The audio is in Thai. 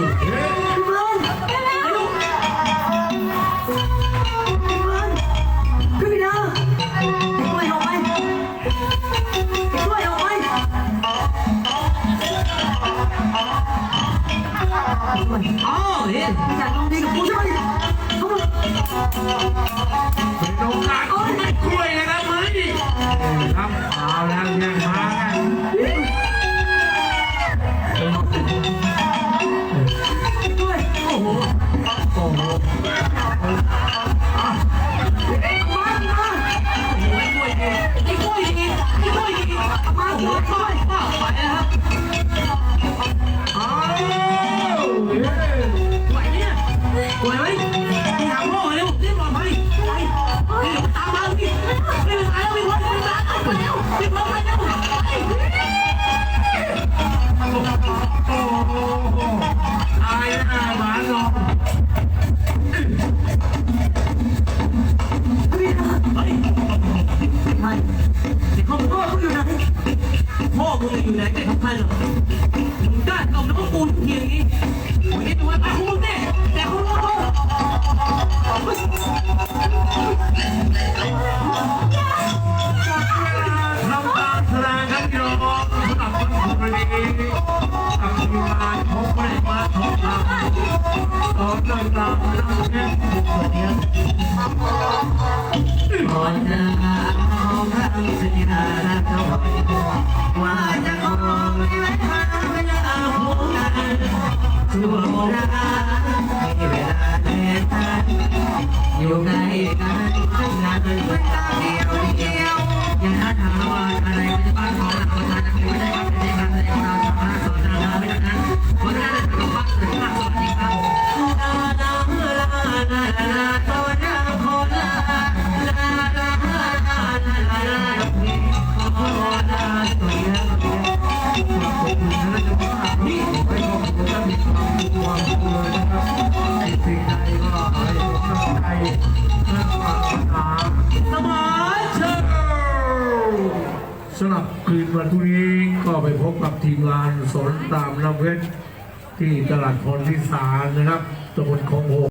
พี่เบิร์นพี่เบิร์นขึ้นไปเด้อไอ้กล้วยออกไปไอ้กล้วยออกไปอ้าวเห็นอยากลองดีกับกูใช่ไหม เป็นโอกาสของไอ้กล้วย มาโอ้ยกล้วยป้าไปนะครับเอาเฮ้ยไหวเนี่ยไหวไหม มึงอยู่ไหนไม่สคัญหรอกกล้าทำน้องกูเพียงนี้มึงคิดว่าตาคุณแน่แต่คุณโง่ทำตามแสดงกันยอมรับคนคนนี้ทำทีมาพบไม่มาพบทำตอนเดินตลังแค่ผู้คนเดียวขอหน้า ทางสัญญาและเขาว่าจะขอไม่ไว้ทาอ่อาหัวกันชั่วโมงละมีเวลาแทนกันอยู่ใกล้กันตั้งนานเลยไม่ตาเดียวเดียวยังหาทางว่าอะไรจะบ้านของเราประชาชนไม่ได้ครับไม่ได้ครับไม่เราทำหน้าสอนเราไม่ได้นั้นเพราะฉะนั้นเราต้องฟังถึงมากสวัสดีครับลาลาลาลาลา สำลังใจและความปัญหานเชิญสำหรับคืนวันพรุ่งนี้ก็ไปพบกับทีมงานสนตามน้ำเพชรที่ตลาดพรพิสารนะครับตำบลคลองหก